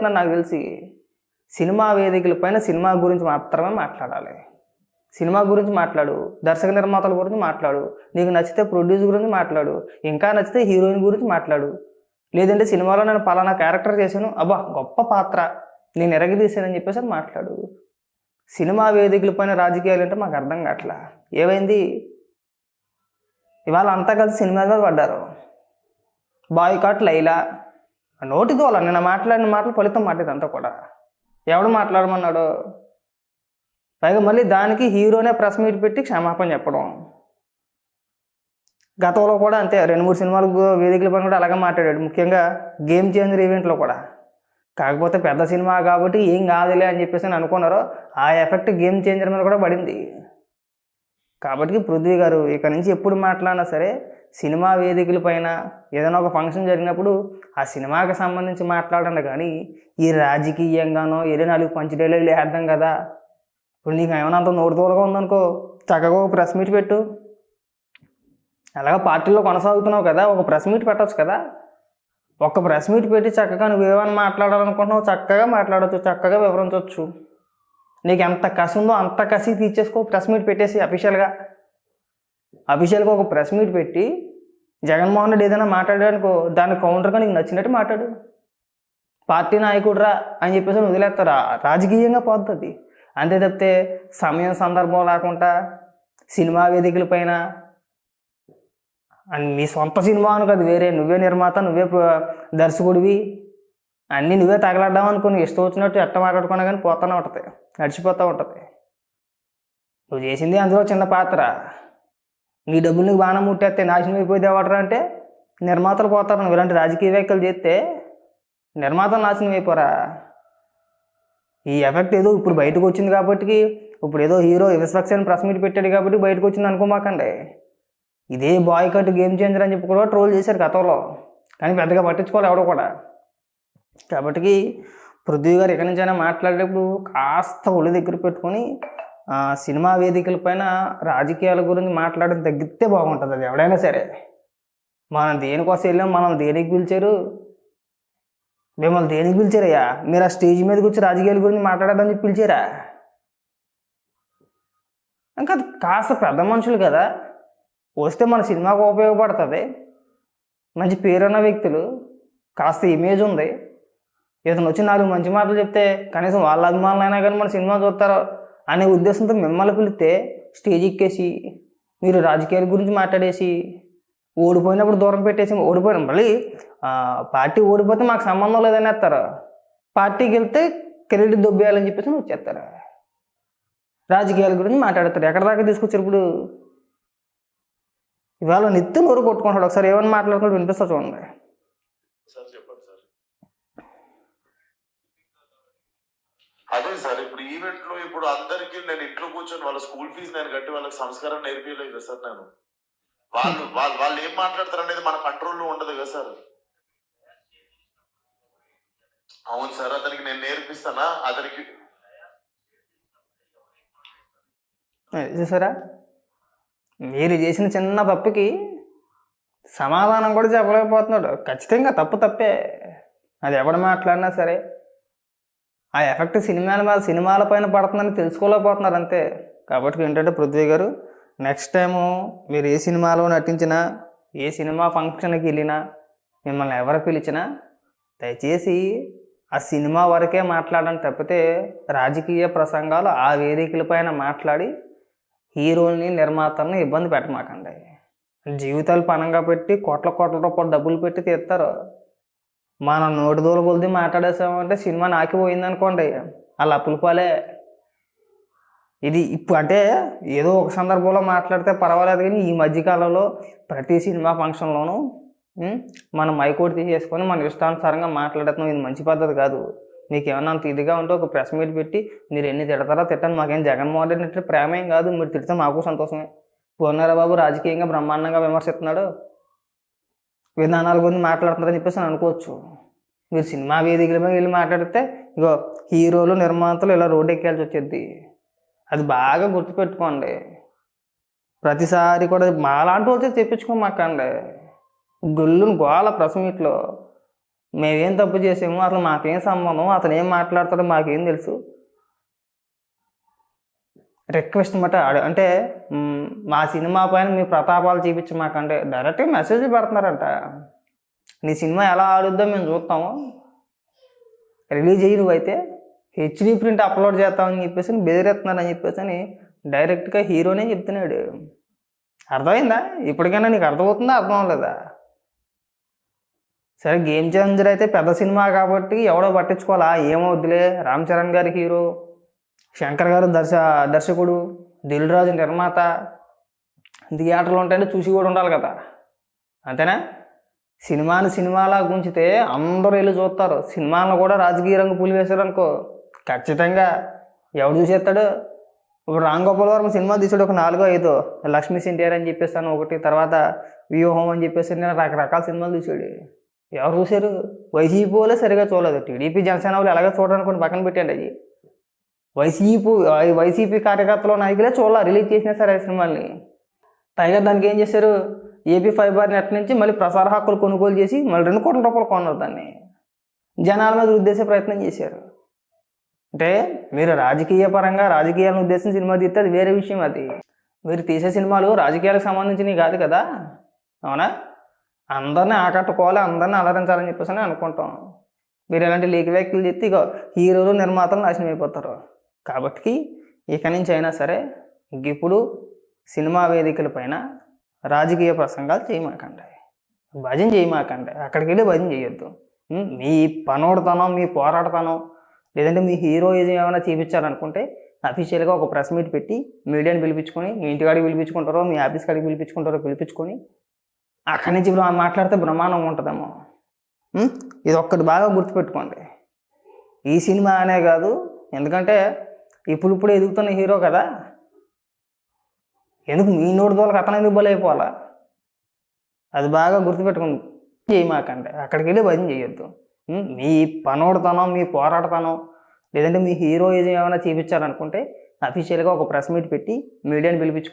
చేస్తున్నాడు నాకు తెలిసి సినిమా వేదికల పైన సినిమా గురించి మాత్రమే మాట్లాడాలి. సినిమా గురించి మాట్లాడు దర్శక నిర్మాతల గురించి మాట్లాడు నీకు నచ్చితే ప్రొడ్యూస్ గురించి మాట్లాడు ఇంకా నచ్చితే హీరోయిన్ గురించి మాట్లాడు. లేదంటే సినిమాలో నేను పలానా క్యారెక్టర్ చేశాను అబ్బా గొప్ప పాత్ర నేను ఎరగదీశానని చెప్పేసి మాట్లాడు. సినిమా వేదికల పైన రాజకీయాలు అంటే మాకు అర్థం కావట్లా? ఏమైంది? ఇవాళ అంతా కలిసి సినిమా మీద పడ్డారు. బాయ్కాట్ లైలా. నోటి దోల నిన్న మాట్లాడిన మాటలు ఫలితం మాట అంతా కూడా. ఎవడు మాట్లాడమన్నాడు? పైగా మళ్ళీ దానికి హీరోనే ప్రెస్ మీట్ పెట్టి క్షమాపణ చెప్పడం. గతంలో కూడా అంతే రెండు మూడు సినిమాలు వేదికల పని కూడా అలాగే మాట్లాడాడు. ముఖ్యంగా గేమ్ చేంజర్ ఈవెంట్లో కూడా. కాకపోతే పెద్ద సినిమా కాబట్టి ఏం కాదులే అని చెప్పేసి అని అనుకున్నారు ఆ ఎఫెక్ట్ గేమ్ చేంజర్ మీద కూడా పడింది. కాబట్టి పృథ్వీ గారు ఇక నుంచి ఎప్పుడు మాట్లాడినా సరే సినిమా వేదికల పైన ఏదైనా ఒక ఫంక్షన్ జరిగినప్పుడు ఆ సినిమాకి సంబంధించి మాట్లాడండి కానీ ఈ రాజకీయంగానో ఏదో నాలుగు పంచడేలు వేద్దాం కదా. ఇప్పుడు నీకు ఏమైనా అంత నోటితోలుగా ఉందనుకో చక్కగా ఒక ప్రెస్ మీట్ పెట్టు. అలాగా పార్టీలో కొనసాగుతున్నావు కదా ఒక ప్రెస్ మీట్ పెట్టచ్చు కదా. ఒక ప్రెస్ మీట్ పెట్టి చక్కగా నువ్వు ఏమైనా మాట్లాడాలనుకుంటున్నావు చక్కగా మాట్లాడవచ్చు చక్కగా వివరించవచ్చు నీకు ఎంత కసి ఉందో అంత కసి తీర్చేసుకో ప్రెస్ మీట్ పెట్టేసి అఫీషియల్గా అఫీషియల్గా ఒక ప్రెస్ మీట్ పెట్టి జగన్మోహన్ రెడ్డి ఏదైనా మాట్లాడానుకో దాని కౌంటర్గా నీకు నచ్చినట్టు మాట్లాడు. పార్టీ నాయకుడురా అని చెప్పేసి వదిలేస్తారా? రాజకీయంగా పోతుంది అంతే తప్పితే సమయం సందర్భం లేకుండా సినిమా వేదికల పైన అండ్ నీ సొంత సినిమా అని కాదు వేరే నువ్వే నిర్మాత నువ్వే దర్శకుడివి. అన్నీ నువ్వే తగలడ్డావు అనుకుని ఇష్టం వచ్చినట్టు ఎట్ట మాట్లాడుకున్నా కానీ పోతానే ఉంటుంది. నడిచిపోతూ ఉంటుంది. నువ్వు చేసింది అందులో చిన్న పాత్ర. నీ డబ్బులు నీకు బాణం ముట్టేస్తే నాశనం అయిపోతే ఎవడరా అంటే నిర్మాతలు పోతారు నువ్వు ఇలాంటి రాజకీయ వ్యాఖ్యలు చేస్తే నిర్మాతలు నాశనం అయిపోరా. ఈ ఎఫెక్ట్ ఏదో ఇప్పుడు బయటకు వచ్చింది కాబట్టి ఇప్పుడు ఏదో హీరో విశ్వక్సేన్ ప్రెస్ మీట్ పెట్టాడు కాబట్టి బయటకు వచ్చింది అనుకోమాకండి. ఇదే బాయ్ కట్ గేమ్ చేంజర్ అని చెప్పి కూడా ట్రోల్ చేశారు గతంలో. కానీ పెద్దగా పట్టించుకోవాలి ఎవడో కూడా. కాబట్టి పృథ్వీ గారు ఎక్కడి నుంచైనా మాట్లాడేటప్పుడు కాస్త ఒళ్ళు దగ్గర పెట్టుకొని సినిమా వేదికల పైన రాజకీయాల గురించి మాట్లాడడం తగ్గితే బాగుంటుంది అది ఎవడైనా సరే. మనం దేనికోసం వెళ్ళాం మనం దేనికి పిలిచారు? మిమ్మల్ని దేనికి పిలిచారయ్యా? మీరు ఆ స్టేజ్ మీదకి వచ్చి రాజకీయాల గురించి మాట్లాడదని చెప్పి పిలిచారా? ఇంకా అది కాస్త పెద్ద మనుషులు కదా. వస్తే మన సినిమాకు ఉపయోగపడుతుంది. మంచి పేరున్న వ్యక్తులు కాస్త ఇమేజ్ ఉంది. ఇతను వచ్చి నాలుగు మంచి మాటలు చెప్తే కనీసం వాళ్ళ అభిమానులైనా కానీ మన సినిమా చూస్తారు అనే ఉద్దేశంతో మిమ్మల్ని పిలిస్తే స్టేజ్ ఎక్కేసి మీరు రాజకీయాల గురించి మాట్లాడేసి ఓడిపోయినప్పుడు దూరం పెట్టేసి ఓడిపోయిన మళ్ళీ పార్టీ ఓడిపోతే మాకు సంబంధం లేదని వేస్తారు పార్టీకి వెళ్తే క్రెడిట్ దొబ్బేయాలని చెప్పేసి నువ్వు వచ్చేస్తారు రాజకీయాల గురించి మాట్లాడతారు. ఎక్కడ దాకా తీసుకొచ్చారు ఇప్పుడు? ఇవాళ నిత్యం నోరు కొట్టుకుంటాడు ఒకసారి ఏమైనా మాట్లాడుకుంటూ వినిపిస్తా చూడండి సార్ చెప్పండి సార్ అదే సార్ ఇప్పుడు ఈవెంట్లో ఇప్పుడు అందరికి నేను ఇంట్లో కూర్చొని వాళ్ళ స్కూల్ ఫీజు నేను కట్టి వాళ్ళకి సంస్కారం నేర్పించలేదు కదా సార్ నేను. వాళ్ళు వాళ్ళు వాళ్ళు ఏం మాట్లాడతారు అనేది మన కంట్రోల్లో ఉండదు కదా సార్. అవును సార్ అతనికి నేను నేర్పిస్తానా? అతనికి చూసారా? మీరు చేసిన చిన్న తప్పుకి సమాధానం కూడా చెప్పలేకపోతున్నాడు. ఖచ్చితంగా తప్పు తప్పే. అది ఎవడు మాట్లాడినా సరే. ఆ ఎఫెక్ట్ సినిమాల మీద సినిమాల పైన పడుతుందని తెలుసుకోలేకపోతున్నారు అంతే. కాబట్టి ఏంటంటే పృథ్వీ గారు నెక్స్ట్ టైము మీరు ఏ సినిమాలో నటించినా ఏ సినిమా ఫంక్షన్కి వెళ్ళినా మిమ్మల్ని ఎవరు పిలిచినా దయచేసి ఆ సినిమా వరకే మాట్లాడడం తప్పితే రాజకీయ ప్రసంగాలు ఆ వేదికల పైన మాట్లాడి హీరోల్ని నిర్మాతలను ఇబ్బంది పెట్టమాకండి. జీవితాలు పనంగా పెట్టి కోట్ల కోట్ల రూపాయలు డబ్బులు పెట్టి తీస్తారు. మనం నోటి దూల కొలిది మాట్లాడేసామంటే సినిమా నాకి పోయింది అనుకోండి అలా అప్పుల పాలే. ఇది ఇప్పుడు అంటే ఏదో ఒక సందర్భంలో మాట్లాడితే పర్వాలేదు కానీ ఈ మధ్యకాలంలో ప్రతి సినిమా ఫంక్షన్లోనూ మనం మైకోటి తీసేసుకొని మన ఇష్టానుసారంగా మాట్లాడటం ఇది మంచి పద్ధతి కాదు. మీకు ఏమన్నా అంత ఇదిగా ఉంటే ఒక ప్రెస్ మీట్ పెట్టి మీరు ఎన్ని తిడతారో తిట్టండి మాకేం జగన్మోహన్ రెడ్డి అంటే ప్రేమేం కాదు మీరు తిడితే మాకు సంతోషమే. పూర్ణారా బాబు రాజకీయంగా బ్రహ్మాండంగా విమర్శిస్తున్నాడు. విధానాల గురించి మాట్లాడుతున్నారని చెప్పేసి అనుకోవచ్చు. మీరు సినిమా వేదికల మీద వెళ్ళి మాట్లాడితే ఇగో హీరోలు నిర్మాతలు ఇలా రోడ్డు ఎక్కాల్సి వచ్చేది. అది బాగా గుర్తుపెట్టుకోండి. ప్రతిసారి కూడా మాలాంటి వాళ్ళతో తెప్పించుకోమాకండి గుళ్ళును గోల ప్రెస్ మేమేం తప్పు చేసాము అసలు మాకేం సంబంధం అతను ఏం మాట్లాడతాడో మాకేం తెలుసు. రిక్వెస్ట్ మాట అంటే మా సినిమా పైన మీ ప్రతాపాలు చూపించి మాకంటే డైరెక్ట్గా మెసేజ్ పెడుతున్నారంట. నీ సినిమా ఎలా ఆడుద్దో మేము చూస్తాము. రిలీజ్ అయ్యి నువ్వైతే హెచ్డీ ప్రింట్ అప్లోడ్ చేస్తామని చెప్పేసి బెదిరేస్తున్నారని చెప్పేసి అని డైరెక్ట్గా హీరోనే చెప్తున్నాడు. అర్థమైందా? ఇప్పటికైనా నీకు అర్థమవుతుందా అర్థం అవ్వలేదా సరే గేమ్ చేంజర్ అయితే పెద్ద సినిమా కాబట్టి ఎవడో పట్టించుకోవాలా? ఏమవుద్దులే? రామ్ చరణ్ గారి హీరో శంకర్ గారు దర్శ దర్శకుడు దిల్ రాజు నిర్మాత థియేటర్లు ఉంటాయంటే చూసి కూడా ఉండాలి కదా. అంతేనా? సినిమాని సినిమాలా గుంచితే అందరూ వెళ్ళి చూస్తారు. సినిమాలను కూడా రాజకీయ రంగు పులి వేశారు అనుకో. ఖచ్చితంగా ఎవడు చూసేస్తాడు? ఇప్పుడు రామ్ గోపాల్ వర్మ సినిమా తీసాడు ఒక నాలుగో ఐదో. లక్ష్మీ సెంటియర్ అని చెప్పేసాను ఒకటి తర్వాత వ్యూహం అని చెప్పేసి నేను రకరకాల సినిమాలు చూసాడు ఎవరు చూశారు? వైసీపీ వాళ్ళే సరిగా చూడలేదు. టీడీపీ జనసేన వాళ్ళు ఎలాగో చూడడానికి పక్కన పెట్టండి అది. వైసీపీ వైసీపీ కార్యకర్తలు నాయకులే చూడాలి రిలీజ్ చేసినా సరే ఆ సినిమాల్ని. పైగా దానికి ఏం చేశారు? ఏపీ ఫైబర్ నెట్ నుంచి మళ్ళీ ప్రసార హక్కులు కొనుగోలు చేసి మళ్ళీ రెండు కోట్ల రూపాయలు కొన్నారు దాన్ని. జనాల మీద ఉద్దేశ ప్రయత్నం చేశారు. అంటే మీరు రాజకీయ పరంగా రాజకీయాలను ఉద్దేశించి సినిమా తీస్తే అది వేరే విషయం అది. మీరు తీసే సినిమాలు రాజకీయాలకు సంబంధించినవి కాదు కదా. అవునా? అందరిని ఆకట్టుకోవాలి అందరిని అలరించాలని చెప్పేసి అని అనుకుంటాం. మీరు ఇలాంటి లీక్ వ్యాఖ్యలు చెప్తే ఇక హీరోలు నిర్మాతలు నాశనం అయిపోతారు. కాబట్టి ఇక నుంచి అయినా సరే ఇప్పుడు సినిమా వేదికల పైన రాజకీయ ప్రసంగాలు చేయమాకండి. భజన చేయమాకండి. అక్కడికి వెళ్ళి భజన చేయొద్దు. మీ పనోడతనం మీ పోరాడతనం లేదంటే మీ హీరోయిజం ఏమైనా చూపించాలనుకుంటే అఫీషియల్గా ఒక ప్రెస్ మీట్ పెట్టి మీడియాని పిలిపించుకొని మీ ఇంటికాడికి పిలిపించుకుంటారో మీ ఆఫీస్ కాడికి పిలిపించుకుంటారో పిలిపించుకొని అక్కడి నుంచి మాట్లాడితే బ్రహ్మాండం ఉంటుందేమో. ఇది ఒక్కటి బాగా గుర్తుపెట్టుకోండి. ఈ సినిమా అనే కాదు ఎందుకంటే ఇప్పుడు ఇప్పుడు ఎదుగుతున్న హీరో కదా. ఎందుకు మీ నోటి దోలకు అతను ఎందుకు బలైపోవాలా? అది బాగా గుర్తుపెట్టుకుంది చేయమాకండి అక్కడికి వెళ్ళి భజన చేయొద్దు మీ పనోడుతనం మీ పోరాడతనం లేదంటే మీ హీరోయిజం ఏమైనా చూపించాలనుకుంటే అఫీషియల్గా ఒక ప్రెస్ మీట్ పెట్టి మీడియాని పిలిపించుకో